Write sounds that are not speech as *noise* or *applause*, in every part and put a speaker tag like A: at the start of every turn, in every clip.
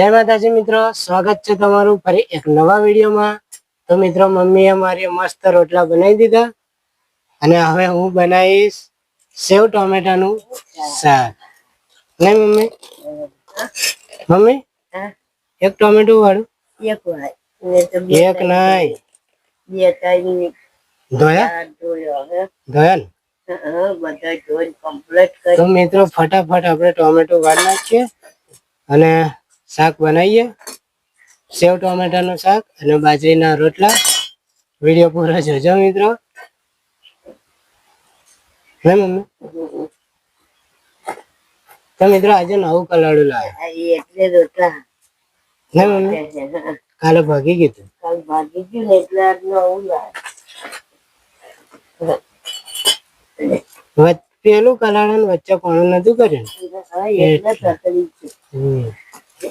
A: જય માતાજી મિત્રો સ્વાગત છે તમારું ફરી એક નવા વિડીયોમાં. તો મિત્રો મમ્મીએ મારી મસ્ત રોટલા બનાવી દીધા અને હવે હું બનાવીશ સેવ ટોમેટાનું શાક. નહીં મમ્મી? મમ્મી? એક ટોમેટો વાળું?
B: એક
A: નહીં ધોયા?
B: ધોયા
A: તો મિત્રો ફટાફટ આપણે ટોમેટો વાળી નાખીએ અને શાક બનાવીએ. સેવ ટોમેટાનું શાક અને બાજરીના રોટલા. વીડિયો પૂરો જોજો મિત્રો. હે મમ્મી? તો મિત્રો આજે નવું કલાડું લાવે
B: એટલે રોટલા.
A: હે મમ્મી? કાલે ભાગી ગયું
B: કાલ ભાગી ગયું એટલે નવું લાવે.
A: પેલું કલાડું વચ્ચે કોણ નતું કર્યું
B: એટલે તકલીફ છે.
A: હમ. તો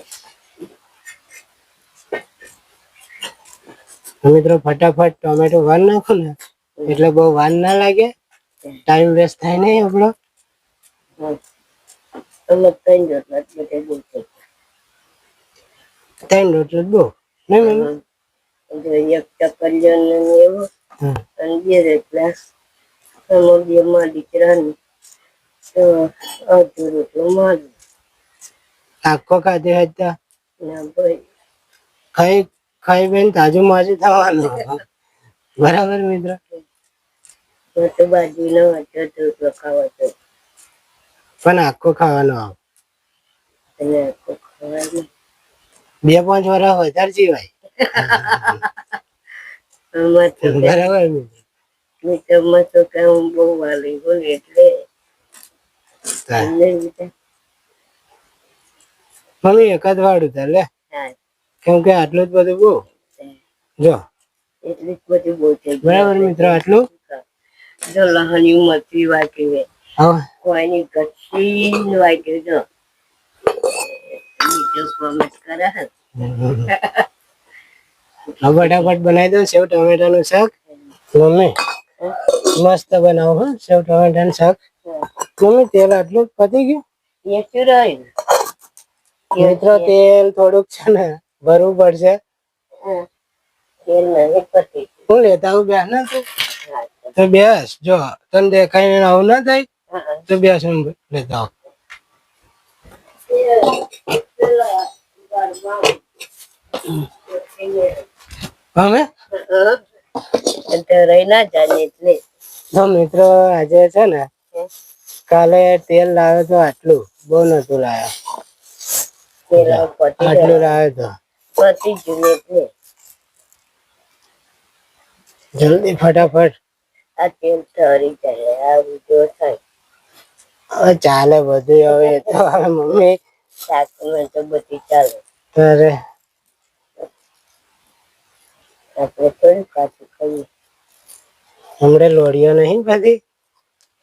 A: મિત્રો ફટાફટ ટોમેટો વાર નાખો ને એટલે બહુ વાર ના લાગે. ટાઈમ વેસ્ટ થાય નહીં આપણો.
B: ત્રણ રોટલા બહુ
A: નહીં
B: એક ચકલીઓ એવો. અને બે રોટલા. આમાં બે માં દીકરાને. તો અડધો રોટલો મારું.
A: આખો ખાધે હતા
B: ના ભાઈ.
A: ખાઈ ખાઈ બેન તાજું માજુ થવાનું. બરાબર મિત્ર? પણ આખો ખાવાનો આવે. બે પાંચ વર્ષ વધારે જીવાય. બરાબર મિત્ર?
B: મીઠામાં તો કામ બહુ વાલી હોય એટલે.
A: મમ્મી એકાદ વાળું તાર લે.
B: હા,
A: કેમ કે આટલું જ બધું બહુ? જો.
B: એટલી જ બધું બહુ છે.
A: બરાબર મિત્ર આટલું?
B: જો લહાની ઉંમર વાટી હોય
A: હવે?
B: કોઈની જો. કોમેન્ટ કરે. *laughs* હે
A: હવે ફટાફટ બનાવી દો સેવ ટમેટાનું શાક. મમ્મી મસ્ત બનાવો હા સેવ ટમેટાનું શાક. મમ્મી તેલ આટલું જ પતી ગયું? મિત્રો તેલ થોડુંક છે ને ભરવું પડશે
B: હા.
A: લેતા આવું બેસ ને તું તો બેસ જો તને દેખાય આવું ના થાય તો બેસ હું લેતા આવું. અમે
B: રહી ના જાય એટલે.
A: તો મિત્રો આજે છે ને કાલે તેલ લાવ્યો તો આટલું બહુ નતું લાવ્યો. આટલું લાવ્યો તો.
B: ગયું એટલે
A: જલ્દી ફટાફટ.
B: આ તેલ ઠરી જાય? આ બીજો થાય.
A: હવે ચાલે બધું હવે તો હવે મમ્મી.
B: સાસુમાં તો બધી ચાલે.
A: તારે
B: આપણે થોડું કાચું ખાઈએ.
A: હમણાં લોડીઓ નહીં બધી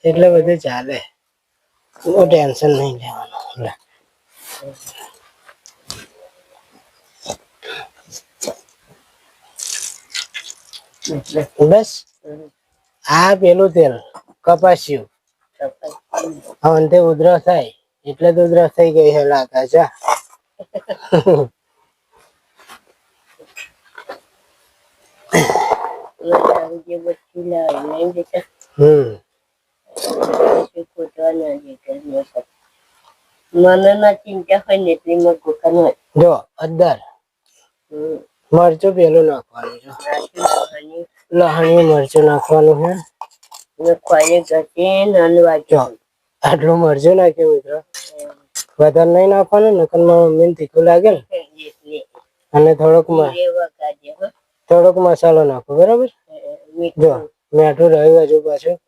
A: એટલે બધું ચાલે. બહુ ટેન્શન નહીં લેવાનું લે.
B: એટલે
A: બસ આ પેલું તેલ કપાસ્યું. અંતે ઉધરસ થાય એટલે તો ઉધરસ થઈ ગઈ છે
B: ન મને ના ચિંતા હોય ને એટલી માં ગોખા હોય.
A: જો અંદર.
B: હમ,
A: મરચું પેલું નાખવાનું છે.
B: લહણી,
A: મરચું નાખવાનું છે. આટલું મરચું નાખ્યું મિત્રો. વધારે નહીં નાખવાનું નકર મારા મમ્મીને તીખું લાગે ને. અને થોડોક મ- થોડોક મસાલો નાખો બરાબર? જો
B: મીઠું
A: મીઠું રહ્યું હજુ પાછું.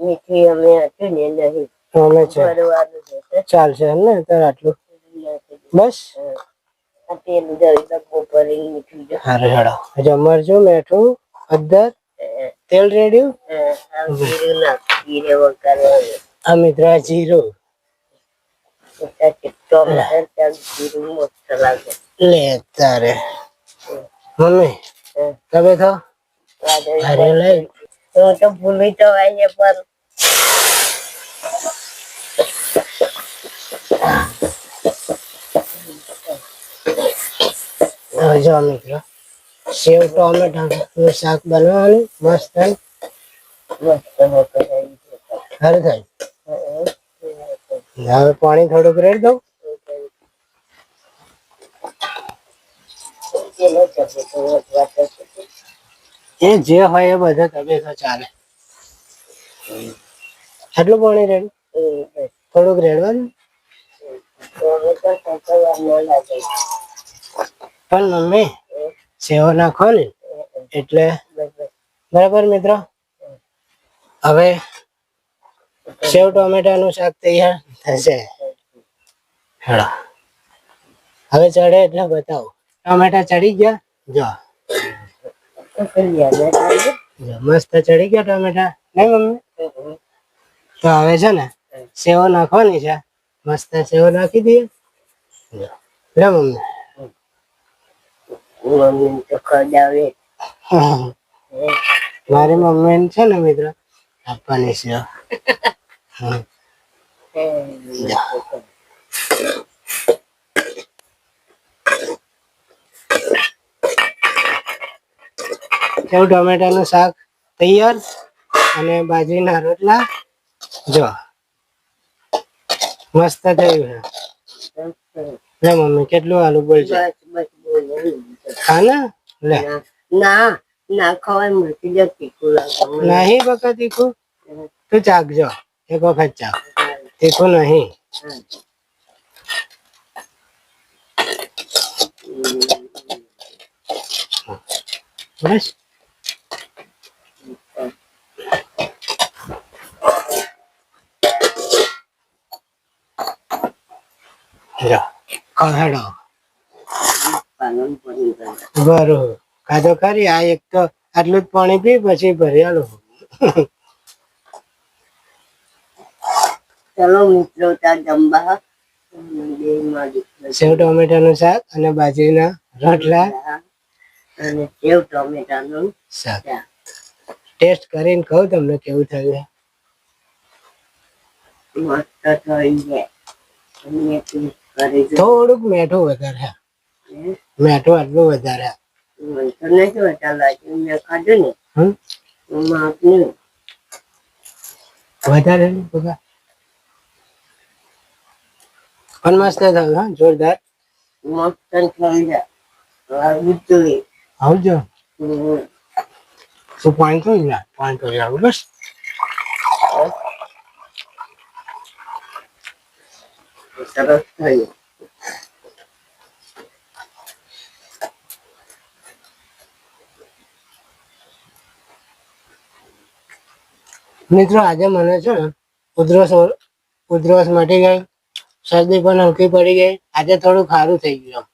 B: મીઠી અમે હતું ને નહીં
A: અમે છે. ચાલશે ને ત્યારે આટલું. બસ?
B: તેલ ડબ્બો ભરીને મીઠું જો
A: હારે હેડો હજુ મરચું મીઠું અદર તેલ રેડ્યું?
B: જીરું નાખ જીરે. વગાડવાનું
A: આ મિત્ર જીરું મમ્મી તમે તો
B: વાદળી
A: લઈ.
B: હું તો ભૂલી તો આવી પણ
A: જો મિત્રો. સેવ, ટોમેટા નું શાક બનાવવાનું. મસ્ત સારું થાય. હવે પાણી થોડુંક રેડ દઉં. એ જે હોય એ બધે તમે તો ચાલે. આટલું પાણી રેડ? થોડુંક રેડવાનું
B: તો હવે તો સાચવવા ન લાગે.
A: પણ મમ્મી, સેવો નાખો ને એટલે. બરાબર મિત્રો? હવે સેવ ટોમેટાનું શાક તૈયાર થશે. હેડો. હવે ચડે એટલે બતાવો. ટોમેટા ચડી ગયા? જો. મસ્ત ચડી ગયા ટોમેટા. નહીં મમ્મી? તો હવે છે ને, સેવો નાખવાની છે. મસ્ત સેવો નાખી દઈએ. લે મમ્મી.
B: મમ્મી તો ખવડાવે. *laughs*
A: મારી મમ્મી છે ને મિત્ર આપવાની છે. *laughs* કેવું ટોમેટાનું શાક તૈયાર અને બાજરીના રોટલા જો. મસ્ત થયું છે મમ્મી કેટલું આલુ બોલશે
B: બસ બસ બોલો.
A: ખા ને લે
B: ના ના ખવાય મરતી જ તીખું લાગે.
A: નહીં બકા તીખું? તું ચાખજો. એક વખત ચાખ. તીખું નહીં. બસ. જો કહેડો
B: પાલન પડી ગયું.
A: બરોબર. કાતો ખરી આ એક તો આટલું જ પાણી પી પછી ભરી આલો
B: ચલો મિત્રો ત્યાં જમવા
A: સેવ ટોમેટાનું શાક અને બાજરીના રોટલા.
B: અને સેવ ટોમેટાનું
A: શાક. ટેસ્ટ કરીને કહું તમને કેવું થયું
B: મસ્ત થઈ જાય.
A: થોડુંક મેઠું વધારે? મેઠું આટલું વધારે
B: મને તો નથી હોતા લાગ્યું મેં ખાધું ને
A: હમ
B: એમાં આપને
A: વધારે નહીં બકા? પણ મસ્ત થયું હા જોરદાર
B: મસ્ત થઈ જાય આવું જોઈએ
A: આવજો
B: હમ.
A: તું પાણી તો લા પાણી તો આવું બસ
B: સરસ થયું
A: મિત્રો આજે મને છે ને ઉધરસ ઉધરસ મટી ગઈ. શરદી પણ હલકી પડી ગઈ. આજે થોડું સારું થઈ ગયું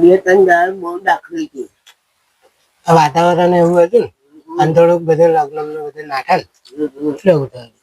B: બે ત્રણ દાળ બહુ દાખલી હતી.
A: વાતાવરણ એવું હતું ને અને થોડુંક બધું લગ્ન બધું નાખે. એટલે એવું થયું.